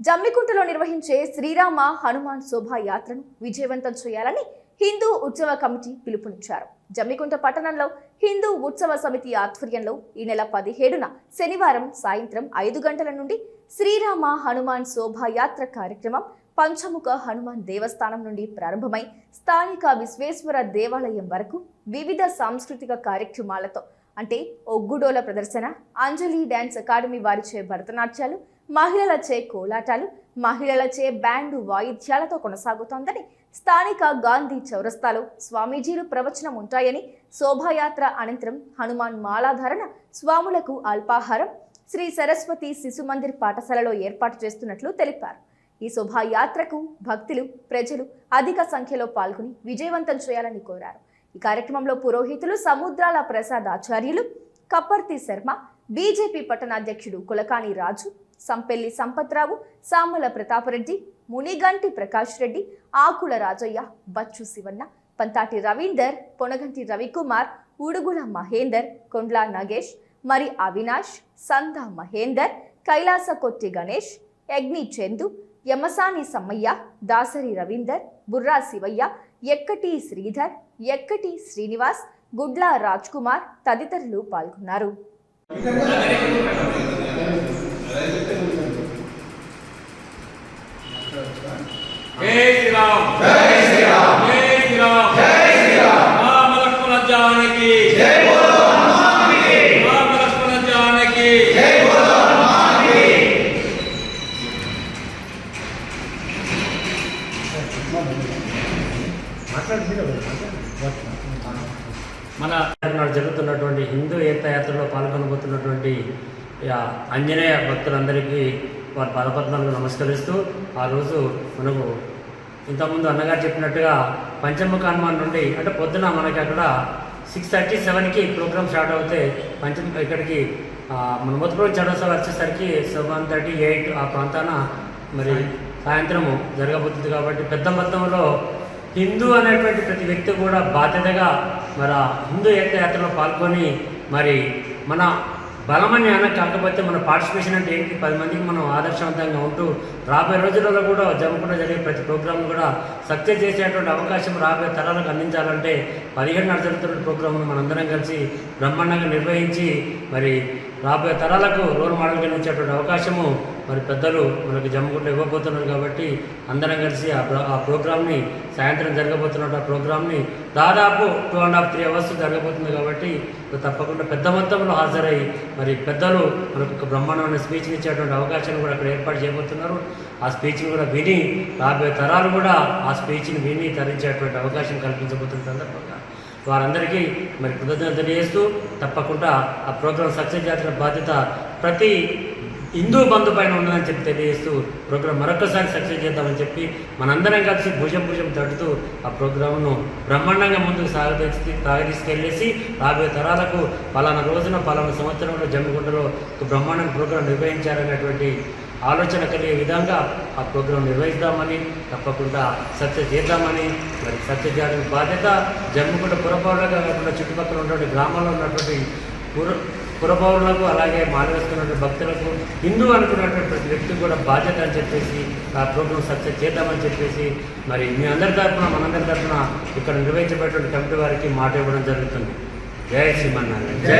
జమ్మికుంటలో నిర్వహించే శ్రీరామ హనుమాన్ శోభాయాత్రను విజయవంతం చేయాలని హిందూ ఉత్సవ కమిటీ పిలుపునిచ్చారు. జమ్మికుంట పట్టణంలో హిందూ ఉత్సవ సమితి ఆధ్వర్యంలో ఈ నెల పదిహేడున శనివారం సాయంత్రం ఐదు గంటల నుండి శ్రీరామ హనుమాన్ శోభాయాత్ర కార్యక్రమం పంచముఖ హనుమాన్ దేవస్థానం నుండి ప్రారంభమై స్థానిక విశ్వేశ్వర దేవాలయం వరకు వివిధ సాంస్కృతిక కార్యక్రమాలతో అంటే ఒగ్గుడోల ప్రదర్శన అంజలి డ్యాన్స్ అకాడమీ వారిచే భరతనాట్యాలు మహిళలచే కోలాటాలు మహిళలచే బ్యాండు వాయిద్యాలతో కొనసాగుతోందని స్థానిక గాంధీ చౌరస్తాలో స్వామీజీలు ప్రవచనం ఉంటాయని శోభాయాత్ర అనంతరం హనుమాన్ మాలాధారణ స్వాములకు అల్పాహారం శ్రీ సరస్వతి శిశు మందిర్ పాఠశాలలో ఏర్పాటు చేస్తున్నట్లు తెలిపారు. ఈ శోభాయాత్రకు భక్తులు ప్రజలు అధిక సంఖ్యలో పాల్గొని విజయవంతం చేయాలని కోరారు. ఈ కార్యక్రమంలో పురోహితులు సముద్రాల ప్రసాద్ ఆచార్యులు కప్పర్తి శర్మ బీజేపీ పట్టణాధ్యక్షుడు కులకాణి రాజు సంపెల్లి సంపత్రావు సామల ప్రతాపరెడ్డి మునిగంటి ప్రకాష్ రెడ్డి ఆకుల రాజయ్య బచ్చు శివన్న పంతాటి రవీందర్ పొనగంటి రవికుమార్ ఉడుగుల మహేందర్ కొండ్ల నగేష్ మరి అవినాష్ సందా మహేందర్ కైలాస కొట్టి గణేష్ యగ్ని చందు యమసాని సమ్మయ్య దాసరి రవీందర్ బుర్రా శివయ్య ఎక్కటి శ్రీధర్ ఎక్కటి శ్రీనివాస్ గుడ్లా రాజ్ కుమార్ తదితరులు పాల్గొన్నారు. మన నాడు జరుగుతున్నటువంటి హిందూ ఏకయాత్రలో పాల్గొనబోతున్నటువంటి ఆ, ఆంజనేయ భక్తులందరికీ వారి పదపద్మాలకు నమస్కరిస్తూ ఆ రోజు మనకు ఇంతకుముందు అన్నగారు చెప్పినట్టుగా పంచముఖ హనుమాన్ నుండి అంటే పొద్దున మనకి అక్కడ సిక్స్ థర్టీ సెవెన్కి ప్రోగ్రామ్ స్టార్ట్ అవుతే పంచమ ఇక్కడికి మన మొదటి చడోత్సవం వచ్చేసరికి సెవెన్ థర్టీ ఎయిట్ ఆ ప్రాంతాన మరి సాయంత్రము జరగబోతుంది కాబట్టి పెద్ద మొత్తంలో హిందూ అనేటువంటి ప్రతి వ్యక్తి కూడా బాధ్యతగా మరి ఆ హిందూ ఏకయాత్రలో పాల్గొని మరి మన బలమని అన కాకపోతే మన పార్టిసిపేషన్ అంటే ఏంటి? పది మందికి మనం ఆదర్శవంతంగా ఉంటూ రాబోయే రోజులలో కూడా జమకుండా జరిగే ప్రతి ప్రోగ్రామ్ కూడా సక్సెస్ చేసేటువంటి అవకాశం రాబోయే తరాలకు అందించాలంటే పదిహేడు నాడు ప్రోగ్రాంను ప్రోగ్రామ్ను మనందరం కలిసి బ్రహ్మాండంగా నిర్వహించి మరి రాబోయే తరాలకు రోల్ మోడల్ ఇచ్చేటువంటి అవకాశము మరి పెద్దలు మనకి జమ్మకుండా ఇవ్వబోతున్నారు కాబట్టి అందరం కలిసి ఆ ఆ ప్రోగ్రామ్ని సాయంత్రం జరగబోతున్న ఆ ప్రోగ్రామ్ని దాదాపు two and half three hours జరగబోతుంది కాబట్టి తప్పకుండా పెద్ద మొత్తంలో హాజరై మరి పెద్దలు మనకు ఒక బ్రహ్మాండమైన స్పీచ్ని ఇచ్చేటువంటి అవకాశాన్ని కూడా అక్కడ ఏర్పాటు చేయబోతున్నారు. ఆ స్పీచ్ని కూడా విని రాబోయే తరాలు కూడా ఆ స్పీచ్ని విని తరించేటువంటి అవకాశం కల్పించబోతున్న సందర్భంగా వారందరికీ మరి కృతజ్ఞత తెలియజేస్తూ తప్పకుండా ఆ ప్రోగ్రాం సక్సెస్ చేసిన బాధ్యత ప్రతి హిందూ బంధు పైన ఉన్నదని చెప్పి తెలియజేస్తూ ప్రోగ్రాం మరొకసారి సక్సెస్ చేద్దామని చెప్పి మనందరం కలిసి భుజం భుజం తడుతూ ఆ ప్రోగ్రాంను బ్రహ్మాండంగా ముందుకు సాగదీసి సాగదీసుకెళ్ళేసి రాబోయే తరాలకు పలానా రోజున పలానా సంవత్సరంలో జమ్మిగుంటలో ఒక బ్రహ్మాండంగా ప్రోగ్రాం నిర్వహించారనేటువంటి ఆలోచన కలిగే విధంగా ఆ ప్రోగ్రాం నిర్వహిద్దామని తప్పకుండా సక్సెస్ చేద్దామని మరి సక్సెస్ చేయడానికి బాధ్యత జమ్మికుంట పురపౌరులుగా కాకుండా చుట్టుపక్కల ఉన్నటువంటి గ్రామాల్లో ఉన్నటువంటి పుర పురపౌరులకు అలాగే మానవేస్తున్నటువంటి భక్తులకు హిందూ అనుకున్నటువంటి ప్రతి వ్యక్తికి కూడా బాధ్యత అని చెప్పేసి ఆ ప్రోగ్రాం సక్సెస్ చేద్దామని చెప్పేసి మరి మీ అందరి తరఫున మనందరి తరఫున ఇక్కడ నిర్వహించబడేటువంటి కమిటీ వారికి మాట ఇవ్వడం జరుగుతుంది. జయ శ్రీమన్నారాయణ. జై